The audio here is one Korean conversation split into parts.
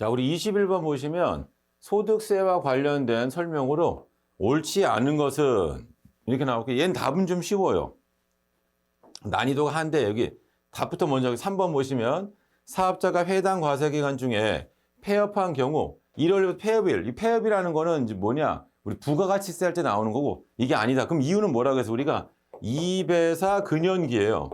자, 우리 21번 보시면 소득세와 관련된 설명으로 옳지 않은 것은 이렇게 나오고 얘는 답은 좀 쉬워요. 난이도가 한데 여기 답부터 먼저 여기 3번 보시면 사업자가 해당 과세 기간 중에 폐업한 경우 1월부터 폐업일, 이 폐업이라는 거는 이제 뭐냐? 우리 부가가치세 할 때 나오는 거고 이게 아니다. 그럼 이유는 뭐라고 해서 우리가 2배사 근연기예요.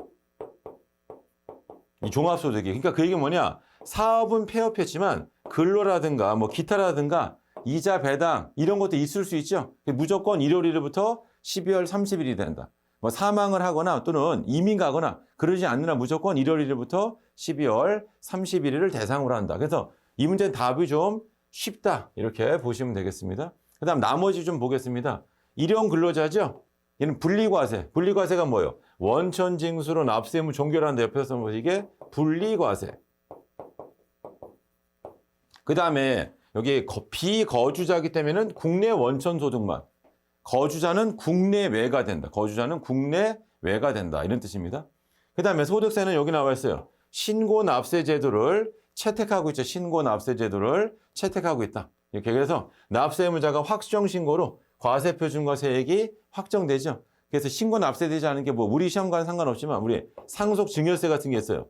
이 종합소득이. 그러니까 그 얘기 뭐냐? 사업은 폐업했지만 근로라든가 뭐 기타라든가 이자 배당 이런 것도 있을 수 있죠. 무조건 1월 1일부터 12월 30일이 된다. 뭐 사망을 하거나 또는 이민 가거나 그러지 않느나 무조건 1월 1일부터 12월 31일을 대상으로 한다. 그래서 이 문제는 답이 좀 쉽다. 이렇게 보시면 되겠습니다. 그 다음 나머지 좀 보겠습니다. 일용 근로자죠? 얘는 분리과세. 분리과세가 뭐예요? 원천징수로 납세의무 종결한다. 옆에서 뭐 이게 분리과세. 그 다음에 여기 거- 비거주자기 때문에는 국내 원천 소득만. 거주자는 국내외가 된다. 거주자는 국내외가 된다. 이런 뜻입니다. 그 다음에 소득세는 여기 나와 있어요. 신고 납세 제도를 채택하고 있죠. 신고 납세 제도를 채택하고 있다. 이렇게 그래서 납세 의무자가 확정 신고로 과세 표준과 세액이 확정되죠. 그래서 신고 납세되지 않은 게 뭐 우리 시험과는 상관없지만 우리 상속 증여세 같은 게 있어요.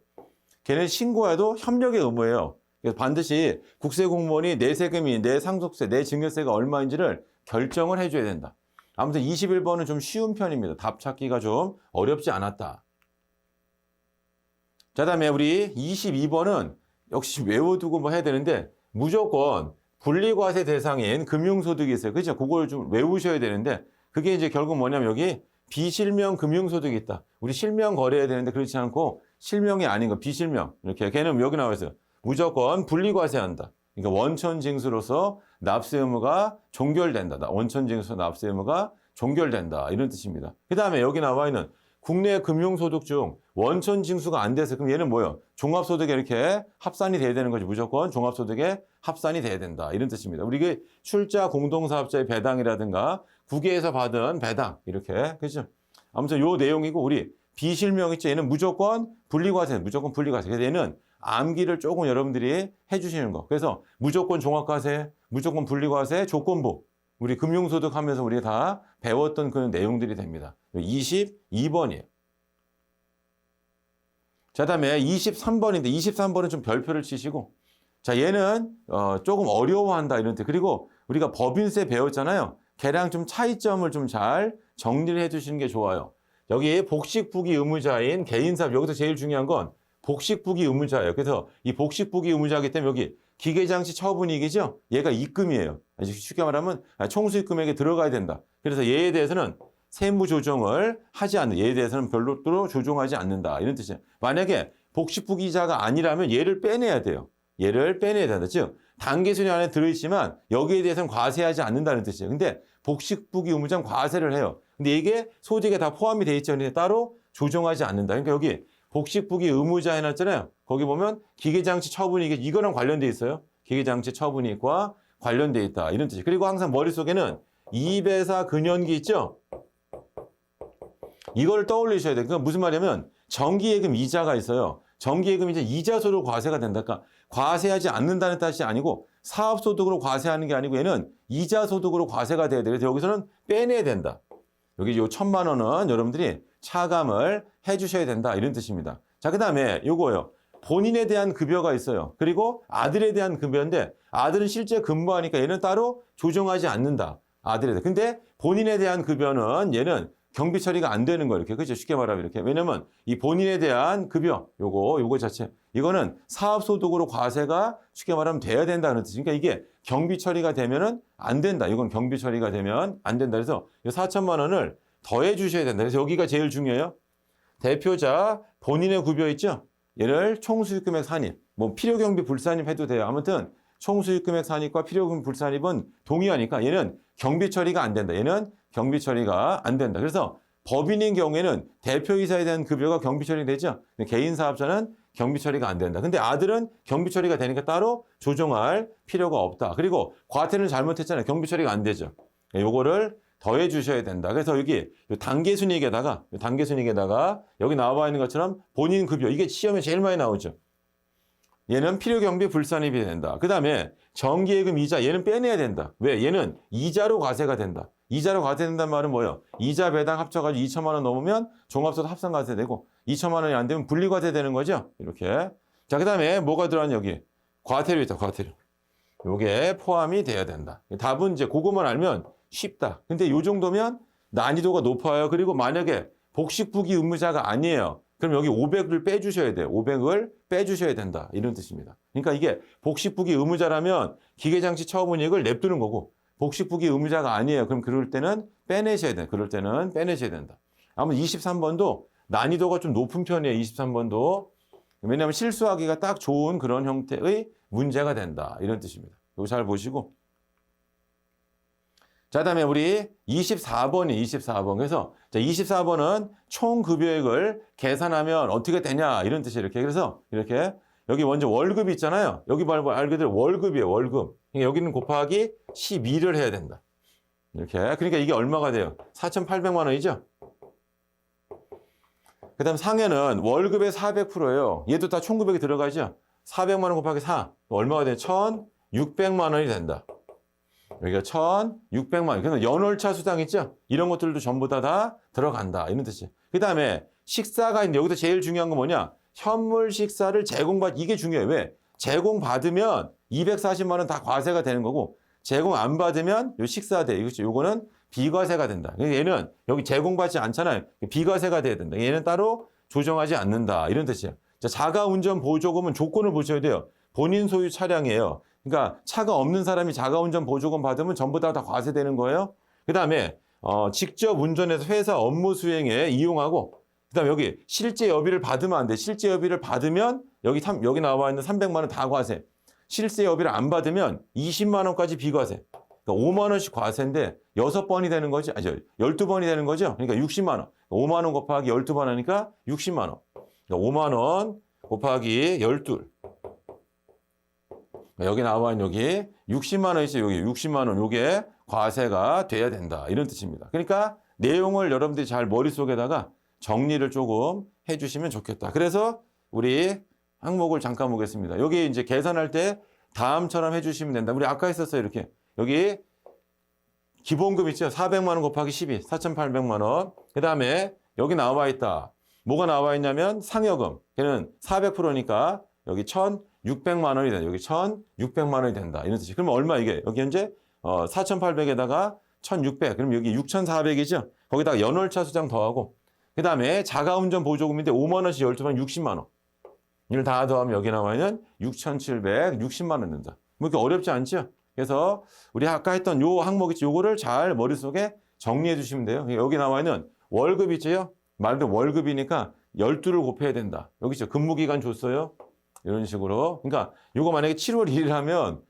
걔는 신고해도 협력의 의무예요. 그래서 반드시 국세 공무원이 내 세금이 내 상속세, 내 증여세가 얼마인지를 결정을 해줘야 된다. 아무튼 21번은 좀 쉬운 편입니다. 답 찾기가 좀 어렵지 않았다. 자, 다음에 우리 22번은 역시 외워두고 뭐 해야 되는데 무조건 분리과세 대상인 금융소득이 있어요. 그죠? 그걸 좀 외우셔야 되는데 그게 이제 결국 뭐냐면 여기 비실명 금융소득이 있다. 우리 실명 거래해야 되는데 그렇지 않고 실명이 아닌 거 비실명. 이렇게 걔는 여기 나와 있어요. 무조건 분리과세한다. 그러니까 원천징수로서 납세 의무가 종결된다. 원천징수 납세 의무가 종결된다. 이런 뜻입니다. 그 다음에 여기 나와 있는 국내 금융소득 중 원천 징수가 안 돼서 그럼 얘는 뭐예요? 종합소득에 이렇게 합산이 돼야 되는 거지. 무조건 종합소득에 합산이 돼야 된다. 이런 뜻입니다. 우리 이게 출자 공동사업자의 배당이라든가 국외에서 받은 배당 이렇게 그죠? 아무튼 요 내용이고 우리 비실명 있죠. 얘는 무조건 분리과세, 무조건 분리과세. 그래서 얘는 암기를 조금 여러분들이 해주시는 거. 그래서 무조건 종합과세, 무조건 분리과세, 조건부. 우리 금융소득 하면서 우리가 다 배웠던 그 내용들이 됩니다. 22번이에요. 자, 다음에 23번인데 23번은 좀 별표를 치시고 자, 얘는 어, 조금 어려워한다 이런 뜻. 그리고 우리가 법인세 배웠잖아요. 걔랑 좀 차이점을 좀 잘 정리를 해 주시는 게 좋아요. 여기 복식 부기 의무자인 개인사업 여기서 제일 중요한 건 복식 부기 의무자예요. 그래서 이 복식 부기 의무자이기 때문에 여기 기계장치 처분이익이죠. 얘가 입금이에요. 쉽게 말하면 총수입금액에 들어가야 된다. 그래서 얘에 대해서는 세무 조정을 하지 않는 얘에 대해서는 별도로 조정하지 않는다. 이런 뜻이에요. 만약에 복식부기자가 아니라면 얘를 빼내야 돼요. 얘를 빼내야 된다. 즉 단계 순위 안에 들어있지만 여기에 대해서는 과세하지 않는다는 뜻이에요. 근데 복식부기 의무자는 과세를 해요. 근데 이게 소득에 다 포함이 돼 있죠. 근데 따로 조정하지 않는다. 그러니까 여기 복식부기 의무자 해놨잖아요. 거기 보면 기계장치 처분이익 이거랑 관련돼 있어요. 기계장치 처분이익과 관련돼 있다. 이런 뜻이에요. 그리고 항상 머릿속에는 2배사 근연기 있죠? 이걸 떠올리셔야 돼요. 그러니까 무슨 말이냐면 정기예금 이자가 있어요. 정기예금 이제 이자소득 과세가 된다. 그러니까 과세하지 않는다는 뜻이 아니고 사업소득으로 과세하는 게 아니고 얘는 이자소득으로 과세가 돼야 돼요. 그래서 여기서는 빼내야 된다. 여기 요 천만 원은 여러분들이 차감을 해 주셔야 된다. 이런 뜻입니다. 자, 그 다음에 요거요. 본인에 대한 급여가 있어요. 그리고 아들에 대한 급여인데 아들은 실제 근무하니까 얘는 따로 조정하지 않는다. 아들에 대해. 근데 본인에 대한 급여는 얘는 경비 처리가 안 되는 거예요. 이렇게. 그죠? 쉽게 말하면 이렇게. 왜냐면 이 본인에 대한 급여, 요거, 요거 자체. 이거는 사업소득으로 과세가 쉽게 말하면 돼야 된다는 뜻이니까 이게 경비 처리가 되면은 안 된다. 이건 경비 처리가 되면 안 된다. 그래서 이 4천만 원을 더해 주셔야 된다. 그래서 여기가 제일 중요해요. 대표자 본인의 급여 있죠? 얘를 총수익금액 산입, 뭐 필요경비 불산입 해도 돼요. 아무튼 총수익금액 산입과 필요금 불산입은 동의하니까 얘는 경비 처리가 안 된다. 얘는 경비 처리가 안 된다. 그래서 법인인 경우에는 대표이사에 대한 급여가 경비 처리되죠. 개인 사업자는 경비 처리가 안 된다. 근데 아들은 경비 처리가 되니까 따로 조정할 필요가 없다. 그리고 과태는 잘못했잖아요. 경비 처리가 안 되죠. 요거를 더해 주셔야 된다. 그래서 여기 요 단계 순이익에다가 요 단계 순이익에다가 여기 나와 있는 것처럼 본인 급여 이게 시험에 제일 많이 나오죠. 얘는 필요 경비 불산입이 된다. 그 다음에 정기예금 이자 얘는 빼내야 된다. 왜? 얘는 이자로 과세가 된다. 이자로 과세된다는 말은 뭐예요? 이자 배당 합쳐가지고 2천만 원 넘으면 종합소득 합산 과세되고 2천만 원이 안 되면 분리과세 되는 거죠. 이렇게. 자, 그 다음에 뭐가 들어왔냐 여기? 과태료 있다. 과태료. 요게 포함이 돼야 된다. 답은 이제 그것만 알면 쉽다. 근데 요 정도면 난이도가 높아요. 그리고 만약에 복식부기 의무자가 아니에요. 그럼 여기 500을 빼주셔야 돼요. 500을 빼주셔야 된다. 이런 뜻입니다. 그러니까 이게 복식부기 의무자라면 기계장치 처분이익을 냅두는 거고 복식부기 의무자가 아니에요. 그럼 그럴 때는 빼내셔야 돼요. 그럴 때는 빼내셔야 된다. 아무튼 23번도 난이도가 좀 높은 편이에요. 23번도. 왜냐하면 실수하기가 딱 좋은 그런 형태의 문제가 된다. 이런 뜻입니다. 이거 잘 보시고. 자, 다음에 우리 24번이 24번. 그래서 자, 24번은 총 급여액을 계산하면 어떻게 되냐 이런 뜻이에요. 이렇게. 그래서 이렇게 여기 먼저 월급이 있잖아요. 여기 말고 알 그대로 월급이에요. 월급. 그러니까 여기는 곱하기 12를 해야 된다. 이렇게. 그러니까 이게 얼마가 돼요? 4,800만 원이죠? 그 다음 상해는 월급의 400%예요. 얘도 다 총급액이 들어가죠? 400만 원 곱하기 4. 얼마가 돼요? 1,600만 원이 된다. 여기가 1,600만 원. 그래서 연월차 수당 있죠? 이런 것들도 전부 다 다 들어간다. 이런 뜻이에요. 그 다음에 식사가 있는데 여기서 제일 중요한 건 뭐냐? 현물 식사를 제공받, 이게 중요해요. 왜? 제공받으면 240만 원 다 과세가 되는 거고 제공 안 받으면 요 식사대. 이거 요거는 비과세가 된다. 그러니까 얘는 여기 제공받지 않잖아요. 비과세가 돼야 된다. 얘는 따로 조정하지 않는다. 이런 뜻이에요. 자, 자가 운전 보조금은 조건을 보셔야 돼요. 본인 소유 차량이에요. 그러니까 차가 없는 사람이 자가 운전 보조금 받으면 전부 다 다 과세되는 거예요. 그 다음에 어, 직접 운전해서 회사 업무 수행에 이용하고 그다음에 여기 실제 여비를 받으면 안 돼. 실제 여비를 받으면 여기 삼- 여기 나와 있는 300만 원 다 과세. 실제 여비를 안 받으면 20만 원까지 비과세. 그러니까 5만 원씩 과세인데 6번이 되는 거죠. 아니, 12번이 되는 거죠. 그러니까 60만 원. 5만 원 곱하기 12번 하니까 60만 원. 그러니까 5만 원 곱하기 12. 여기 나와 있는 여기 60만 원이죠. 여기 60만 원. 요게 과세가 돼야 된다. 이런 뜻입니다. 그러니까 내용을 여러분들이 잘 머릿속에다가 정리를 조금 해 주시면 좋겠다. 그래서 우리 항목을 잠깐 보겠습니다. 여기 이제 계산할 때 다음처럼 해 주시면 된다. 우리 아까 했었어요. 이렇게. 여기 기본금 있죠? 400만 원 곱하기 12, 4,800만 원. 그 다음에 여기 나와 있다. 뭐가 나와 있냐면 상여금. 걔는 400%니까 여기 1,600만 원이 된다. 여기 1,600만 원이 된다. 이런 뜻이. 그러면 얼마 이게? 여기 현재 어, 4,800에다가 1,600. 그럼 여기 6,400이죠? 거기다가 연월차 수당 더하고 그 다음에 자가운전 보조금인데 5만 원씩 12번 60만 원. 이걸 다 더하면 여기 나와 있는 6,760만 원 된다. 뭐 이렇게 어렵지 않죠? 그래서 우리 아까 했던 요 항목 있죠? 요거를 잘 머릿속에 정리해 주시면 돼요. 여기 나와 있는 월급 있죠? 말 그대로 월급이니까 12를 곱해야 된다. 여기 있죠? 근무기간 줬어요. 이런 식으로. 그러니까 요거 만약에 7월 1일 하면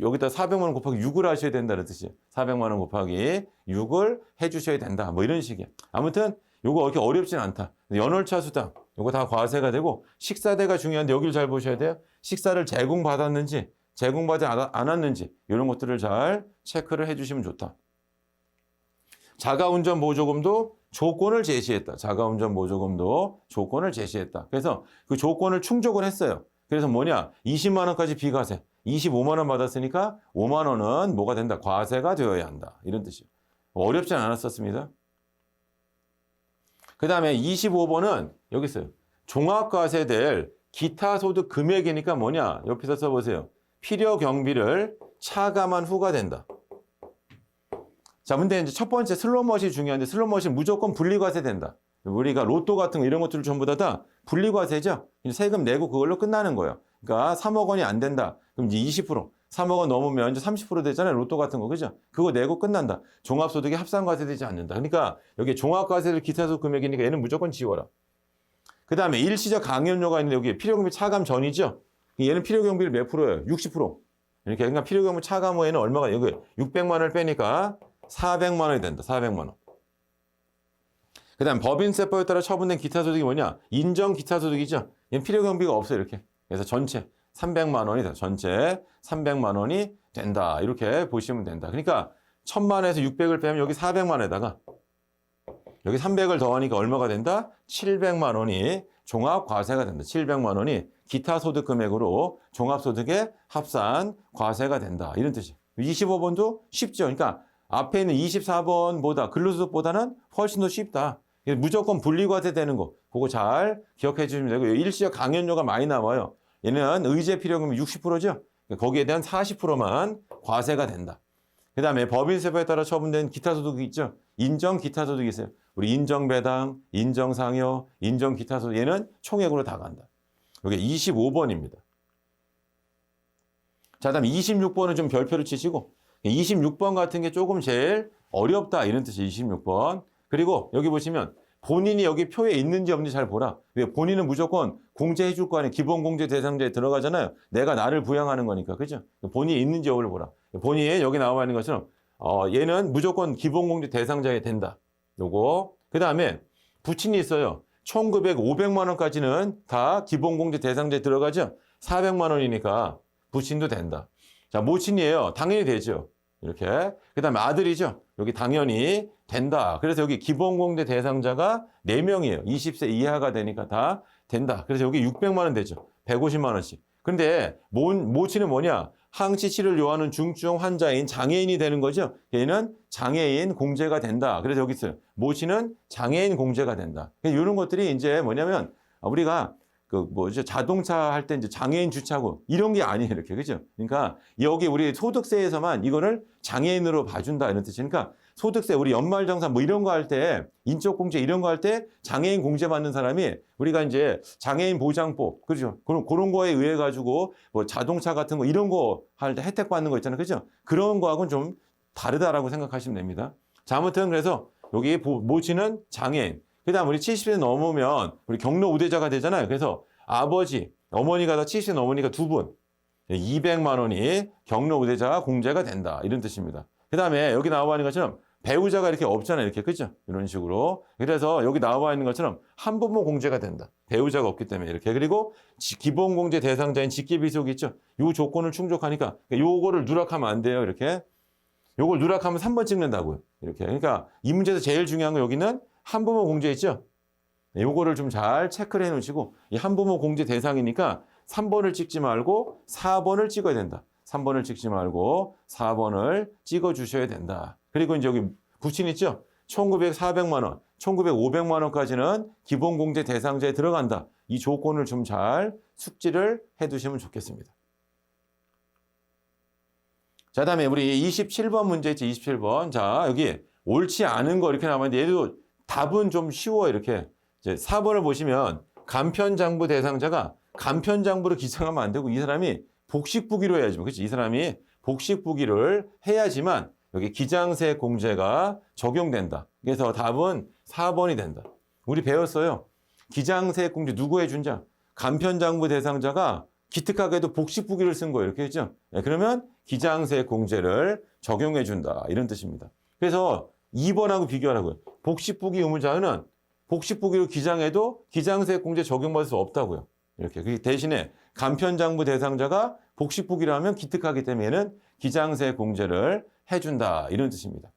여기다 400만 원 곱하기 6을 하셔야 된다는 뜻이에요. 400만 원 곱하기 6을 해 주셔야 된다. 뭐 이런 식이에요. 아무튼 요거 그렇게 어렵진 않다. 연월차 수당 요거 다 과세가 되고 식사대가 중요한데 여기를 잘 보셔야 돼요. 식사를 제공받았는지 제공받지 않- 않았는지 이런 것들을 잘 체크를 해주시면 좋다. 자가운전 보조금도 조건을 제시했다. 자가운전 보조금도 조건을 제시했다. 그래서 그 조건을 충족을 했어요. 그래서 뭐냐? 20만 원까지 비과세. 25만 원 받았으니까 5만 원은 뭐가 된다? 과세가 되어야 한다. 이런 뜻이에요. 어렵진 않았었습니다. 그 다음에 25번은 여기 있어요. 종합과세될 기타 소득 금액이니까 뭐냐? 옆에서 써보세요. 필요 경비를 차감한 후가 된다. 자, 근데 이제 첫 번째 슬롯머신 중요한데 슬롯머신 무조건 분리과세 된다. 우리가 로또 같은 거 이런 것들을 전부 다, 다 분리과세죠. 세금 내고 그걸로 끝나는 거예요. 그러니까 3억 원이 안 된다. 그럼 이제 20%. 3억 원 넘으면 이제 30% 되잖아요. 로또 같은 거. 그죠? 그거 내고 끝난다. 종합소득이 합산과세 되지 않는다. 그러니까 여기 종합과세를 기타소득 금액이니까 얘는 무조건 지워라. 그 다음에 일시적 강연료가 있는데 여기 필요금비 차감 전이죠. 얘는 필요 경비를 몇 프로예요? 60%. 이렇게 그러니까 필요 경비 차감 후에는 얼마가 여기 600만 원을 빼니까 400만 원이 된다. 400만 원. 그다음 법인 세법에 따라 처분된 기타 소득이 뭐냐? 인정 기타 소득이죠. 얘는 필요 경비가 없어요. 이렇게. 그래서 전체 300만 원이 다 전체 300만 원이 된다. 이렇게 보시면 된다. 그러니까 1000만 원에서 600을 빼면 여기 400만 원에다가 여기 300을 더하니까 얼마가 된다? 700만 원이 종합 과세가 된다. 700만 원이 기타 소득 금액으로 종합 소득의 합산 과세가 된다. 이런 뜻이에요. 25번도 쉽죠. 그러니까 앞에 있는 24번보다 근로소득보다는 훨씬 더 쉽다. 무조건 분리과세 되는 거. 그거 잘 기억해 주시면 되고 일시적 강연료가 많이 나와요. 얘는 의제 필요금이 60%죠. 거기에 대한 40%만 과세가 된다. 그 다음에 법인세법에 따라 처분된 기타 소득이 있죠. 인정 기타 소득이 있어요. 우리 인정 배당, 인정 상여, 인정 기타 소득 얘는 총액으로 다 간다. 이게 25번입니다. 자, 다음 26번은 좀 별표를 치시고 26번 같은 게 조금 제일 어렵다 이런 뜻이 26번. 그리고 여기 보시면 본인이 여기 표에 있는지 없는지 잘 보라. 왜 본인은 무조건 공제해 줄 거 아니에요. 기본 공제 대상자에 들어가잖아요. 내가 나를 부양하는 거니까. 그죠? 본인이 있는지 여부를 보라. 본인이 여기 나와 있는 것처럼 어, 얘는 무조건 기본 공제 대상자에 된다. 요거. 그다음에 부친이 있어요. 총급액 500만 원까지는 다 기본 공제 대상자에 들어가죠. 400만 원이니까 부친도 된다. 자, 모친이에요. 당연히 되죠. 이렇게. 그 다음에 아들이죠. 여기 당연히 된다. 그래서 여기 기본공제 대상자가 4명이에요. 20세 이하가 되니까 다 된다. 그래서 여기 600만 원 되죠. 150만 원씩. 근데 모, 모친은 뭐냐? 항치 치료를 요하는 중증 환자인 장애인이 되는 거죠. 얘는 장애인 공제가 된다. 그래서 여기 있어요. 모친은 장애인 공제가 된다. 이런 것들이 이제 뭐냐면 우리가 그 뭐죠 자동차 할 때 이제 장애인 주차고 이런 게 아니에요 이렇게 그죠? 그러니까 여기 우리 소득세에서만 이거를 장애인으로 봐준다 이런 뜻이니까 소득세 우리 연말정산 뭐 이런 거 할 때 인적 공제 이런 거 할 때 장애인 공제 받는 사람이 우리가 이제 장애인 보장법 그죠? 그런 그런 거에 의해 가지고 뭐 자동차 같은 거 이런 거 할 때 혜택 받는 거 있잖아요 그죠? 그런 거하고는 좀 다르다라고 생각하시면 됩니다. 자 아무튼 그래서 여기 모치는 장애인 그 다음 우리 70세 넘으면 우리 경로 우대자가 되잖아요. 그래서 아버지, 어머니가 다 70세 넘으니까 두 분. 200만 원이 경로 우대자가 공제가 된다. 이런 뜻입니다. 그 다음에 여기 나와 있는 것처럼 배우자가 이렇게 없잖아요. 이렇게. 그죠? 이런 식으로. 그래서 여기 나와 있는 것처럼 한부모 공제가 된다. 배우자가 없기 때문에 이렇게. 그리고 기본 공제 대상자인 직계비속이 있죠. 요 조건을 충족하니까 요거를 누락하면 안 돼요. 이렇게. 요걸 누락하면 3번 찍는다고요. 이렇게. 그러니까 이 문제에서 제일 중요한 거 여기는 한부모 공제 있죠? 네, 요거를 좀 잘 체크를 해 놓으시고 이 한부모 공제 대상이니까 3번을 찍지 말고 4번을 찍어야 된다. 3번을 찍지 말고 4번을 찍어 주셔야 된다. 그리고 이제 여기 부친 있죠? 1900, 400만 원, 1900, 500만 원까지는 기본 공제 대상자에 들어간다. 이 조건을 좀 잘 숙지를 해 두시면 좋겠습니다. 자, 다음에 우리 27번 문제 있지, 27번. 자, 여기 옳지 않은 거 이렇게 나왔는데 얘도 답은 좀 쉬워 이렇게 이제 4번을 보시면 간편장부 대상자가 간편장부를 기장하면 안 되고 이 사람이 복식부기로 해야지 그렇지 이 사람이 복식부기를 해야지만 여기 기장세 공제가 적용된다. 그래서 답은 4번이 된다. 우리 배웠어요. 기장세 공제 누구 해준자 간편장부 대상자가 기특하게도 복식부기를 쓴 거예요. 이렇게 했죠? 네, 그러면 기장세 공제를 적용해 준다. 이런 뜻입니다. 그래서 2번하고 비교하라고요. 복식부기 의무자는 복식부기로 기장해도 기장세 공제 적용받을 수 없다고요. 이렇게. 그 대신에 간편장부 대상자가 복식부기라면 기특하기 때문에 는 기장세 공제를 해준다. 이런 뜻입니다.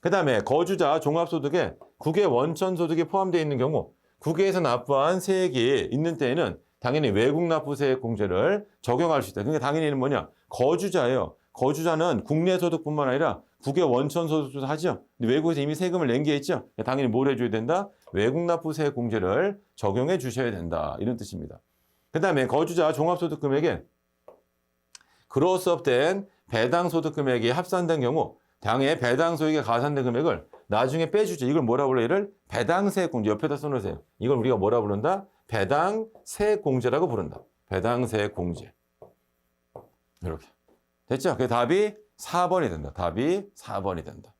그 다음에 거주자 종합소득에 국외 원천 소득이 포함되어 있는 경우 국외에서 납부한 세액이 있는 때에는 당연히 외국 납부세액 공제를 적용할 수 있다. 그러니까 당연히는 뭐냐? 거주자예요. 거주자는 국내 소득뿐만 아니라 국외 원천 소득도 하죠. 근데 외국에서 이미 세금을 낸 게 있죠. 당연히 뭘 해줘야 된다? 외국 납부세 공제를 적용해 주셔야 된다. 이런 뜻입니다. 그 다음에 거주자 종합소득 금액에 그로스업된 배당 소득 금액이 합산된 경우 당의 배당 소액에 가산된 금액을 나중에 빼주죠. 이걸 뭐라 불러? 얘를 배당세 공제 옆에다 써놓으세요. 이걸 우리가 뭐라 부른다? 배당세 공제라고 부른다. 배당세 공제. 이렇게. 됐죠? 그 답이 4번이 된다. 답이 4번이 된다.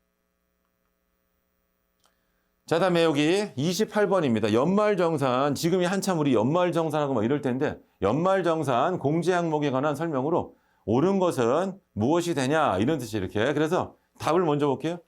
자, 다음에 여기 28번입니다. 연말정산. 지금이 한참 우리 연말정산하고 막 이럴 텐데, 연말정산 공제 항목에 관한 설명으로 옳은 것은 무엇이 되냐? 이런 뜻이 이렇게. 그래서 답을 먼저 볼게요.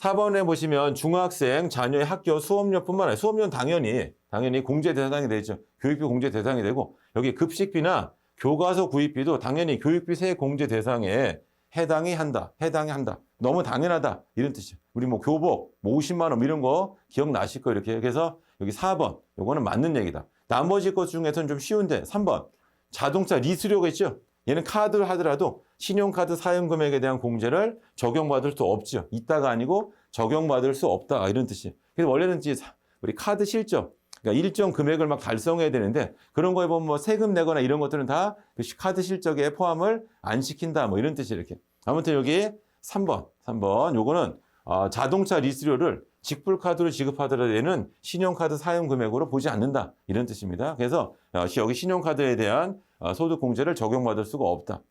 4번에 보시면 중학생 자녀의 학교 수업료뿐만 아니라 수업료는 당연히, 당연히 공제 대상이 되죠. 교육비 공제 대상이 되고, 여기 급식비나 교과서 구입비도 당연히 교육비 세액 공제 대상에 해당이 한다. 해당이 한다. 너무 당연하다 이런 뜻이죠. 우리 뭐 교복 뭐 50만 원 이런 거 기억나실 거예요. 이렇게 그래서 여기 4번 요거는 맞는 얘기다. 나머지 것 중에서는 좀 쉬운데 3번 자동차 리스료겠죠. 얘는 카드를 하더라도 신용카드 사용 금액에 대한 공제를 적용받을 수 없죠. 있다가 아니고 적용받을 수 없다 이런 뜻이에요. 그래서 원래는 이제 사- 우리 카드 실적 그러니까 일정 금액을 막 달성해야 되는데 그런 거에 보면 뭐 세금 내거나 이런 것들은 다그 카드 실적에 포함을 안 시킨다 뭐 이런 뜻이 이렇게. 아무튼 여기 3번, 3번 요거는 어, 자동차 리스료를 직불 카드로 지급하더라도 얘는 신용카드 사용 금액으로 보지 않는다 이런 뜻입니다. 그래서 어, 여기 신용카드에 대한 어, 소득 공제를 적용받을 수가 없다.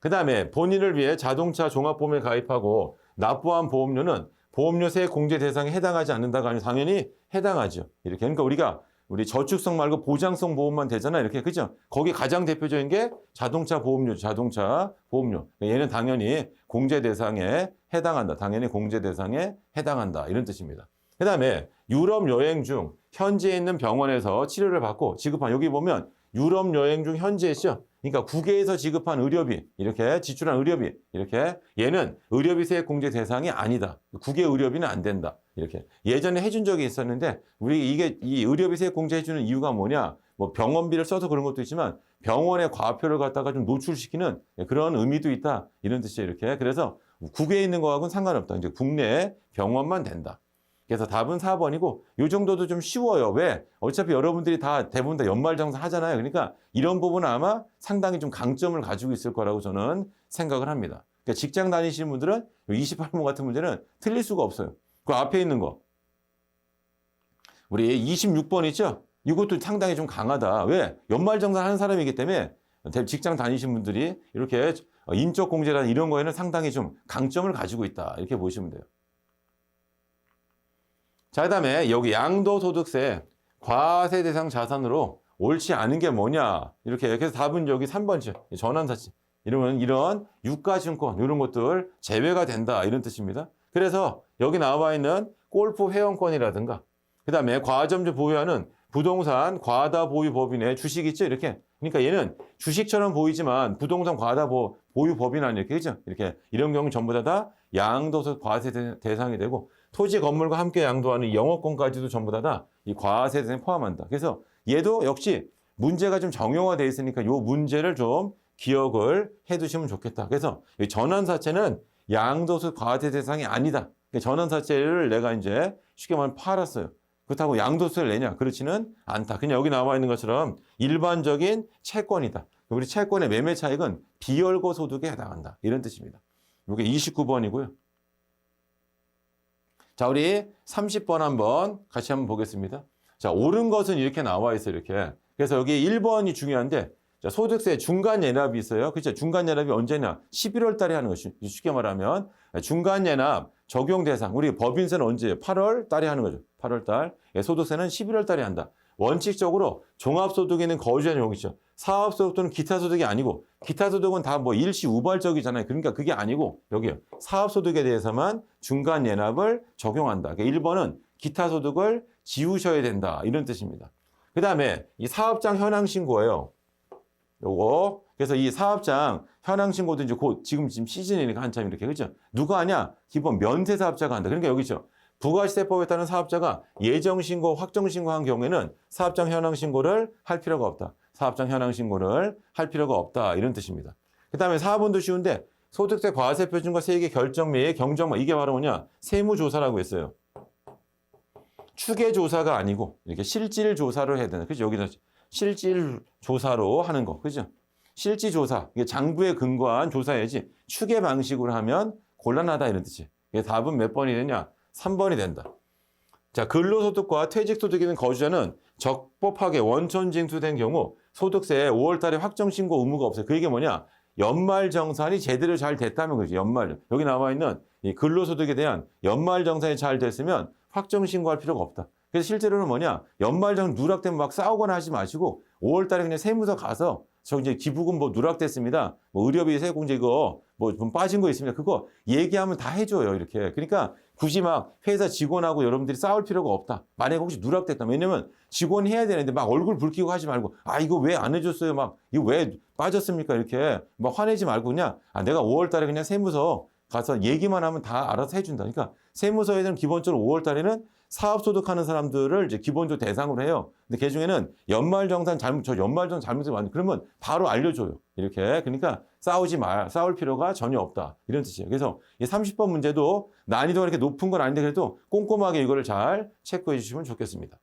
그 다음에 본인을 위해 자동차 종합보험에 가입하고 납부한 보험료는 보험료세 공제 대상에 해당하지 않는다가 아니고 당연히 해당하죠. 이렇게 그러니까 우리가 우리 저축성 말고 보장성 보험만 되잖아 이렇게 그죠? 거기 가장 대표적인 게 자동차 보험료, 자동차 보험료. 얘는 당연히 공제 대상에 해당한다. 당연히 공제 대상에 해당한다 이런 뜻입니다. 그 다음에 유럽 여행 중 현지에 있는 병원에서 치료를 받고 지급한 여기 보면 유럽 여행 중 현지에죠. 그러니까 국외에서 지급한 의료비 이렇게 지출한 의료비 이렇게 얘는 의료비세 공제 대상이 아니다. 국외 의료비는 안 된다. 이렇게 예전에 해준 적이 있었는데 우리 이게 이 의료비세 공제해주는 이유가 뭐냐? 뭐 병원비를 써서 그런 것도 있지만 병원의 과표를 갖다가 좀 노출시키는 그런 의미도 있다 이런 뜻이에요 이렇게 그래서 국외에 있는 거하고는 상관없다. 이제 국내 병원만 된다. 그래서 답은 4번이고 이 정도도 좀 쉬워요. 왜? 어차피 여러분들이 다 대부분 다 연말정산 하잖아요. 그러니까 이런 부분은 아마 상당히 좀 강점을 가지고 있을 거라고 저는 생각을 합니다. 그러니까 직장 다니시는 분들은 28번 같은 문제는 틀릴 수가 없어요. 그 앞에 있는 거. 우리 26번 있죠? 이것도 상당히 좀 강하다. 왜? 연말정산 하는 사람이기 때문에 직장 다니신 분들이 이렇게 인적 공제나 이런 거에는 상당히 좀 강점을 가지고 있다. 이렇게 보시면 돼요. 자, 그 다음에 여기 양도소득세 과세 대상 자산으로 옳지 않은 게 뭐냐. 이렇게. 그래서 답은 여기 3번이죠. 전환사치. 이러면 이런 유가증권, 이런 것들 제외가 된다. 이런 뜻입니다. 그래서 여기 나와 있는 골프 회원권이라든가, 그 다음에 과점주 보유하는 부동산 과다 보유 법인의 주식 있죠? 이렇게. 그러니까 얘는 주식처럼 보이지만 부동산 과다 보, 보유 법인 아니에요. 그죠? 이렇게. 이런 경우 전부 다, 다 양도소 과세 대- 대상이 되고 토지 건물과 함께 양도하는 이 영업권까지도 전부 다다이 과세 대상에 포함한다. 그래서 얘도 역시 문제가 좀 정형화되어 있으니까 이 문제를 좀 기억을 해 두시면 좋겠다. 그래서 이 전환사채는 양도소 과세 대상이 아니다. 그러니까 전환사채를 내가 이제 쉽게 말하면 팔았어요. 그렇다고 양도세를 내냐? 그렇지는 않다. 그냥 여기 나와 있는 것처럼 일반적인 채권이다. 우리 채권의 매매 차익은 비열거 소득에 해당한다. 이런 뜻입니다. 이게 29번이고요. 자, 우리 30번 한번 같이 한번 보겠습니다. 자, 옳은 것은 이렇게 나와 있어요. 이렇게. 그래서 여기 1번이 중요한데 자, 소득세 중간 예납이 있어요. 그렇죠? 중간 예납이 언제냐? 11월 달에 하는 것이 쉽게 말하면 중간 예납 적용 대상. 우리 법인세는 언제예요? 8월 달에 하는 거죠. 8월 달. 예, 소득세는 11월 달에 한다. 원칙적으로 종합소득에는 거주자는 여기죠. 사업소득 또는 기타 소득이 아니고 기타 소득은 다 뭐 일시 우발적이잖아요. 그러니까 그게 아니고 여기요. 사업소득에 대해서만 중간 예납을 적용한다. 그러니까 1번은 기타 소득을 지우셔야 된다. 이런 뜻입니다. 그 다음에 이 사업장 현황 신고예요. 요거. 그래서 이 사업장 현황 신고도 이제 곧 지금 지금 시즌이니까 한참 이렇게 그죠? 누가 하냐? 기본 면세 사업자가 한다. 그러니까 여기죠. 부가시세법에 따른 사업자가 예정 신고, 확정 신고한 경우에는 사업장 현황 신고를 할 필요가 없다. 사업장 현황 신고를 할 필요가 없다. 이런 뜻입니다. 그 다음에 4번도 쉬운데 소득세 과세 표준과 세계 결정매의 경정마 이게 바로 뭐냐? 세무조사라고 했어요. 추계 조사가 아니고 이렇게 실질 조사를 해야 되는 그죠? 여기서 실질 조사로 하는 거. 그죠? 실지 조사. 이게 장부에 근거한 조사야지 추계 방식으로 하면 곤란하다 이런 뜻이에요. 답은 몇 번이 되냐? 3번이 된다. 자, 근로소득과 퇴직소득이 있는 거주자는 적법하게 원천 징수된 경우 소득세 5월 달에 확정 신고 의무가 없어요. 그 얘기 뭐냐? 연말 정산이 제대로 잘 됐다면 그죠. 연말. 여기 나와 있는 이 근로소득에 대한 연말 정산이 잘 됐으면 확정 신고할 필요가 없다. 그래서 실제로는 뭐냐? 연말 정 누락되면 막 싸우거나 하지 마시고 5월 달에 그냥 세무서 가서 저 이제 기부금 뭐 누락됐습니다. 뭐 의료비 세공제 이거 뭐 좀 빠진 거 있습니다. 그거 얘기하면 다 해줘요. 이렇게. 그러니까 굳이 막 회사 직원하고 여러분들이 싸울 필요가 없다. 만약에 혹시 누락됐다. 왜냐면 직원이 해야 되는데 막 얼굴 붉히고 하지 말고 아 이거 왜 안 해줬어요? 막 이거 왜 빠졌습니까? 이렇게 막 화내지 말고 그냥 아 내가 5월 달에 그냥 세무서 가서 얘기만 하면 다 알아서 해준다. 그러니까 세무서에서는 기본적으로 5월 달에는 사업소득하는 사람들을 이제 기본적으로 대상으로 해요. 근데 그 중에는 연말정산 잘못, 저 연말정산 잘못을 많이, 그러면 바로 알려줘요. 이렇게. 그러니까 싸우지 마. 싸울 필요가 전혀 없다. 이런 뜻이에요. 그래서 이 30번 문제도 난이도가 이렇게 높은 건 아닌데 그래도 꼼꼼하게 이거를 잘 체크해 주시면 좋겠습니다.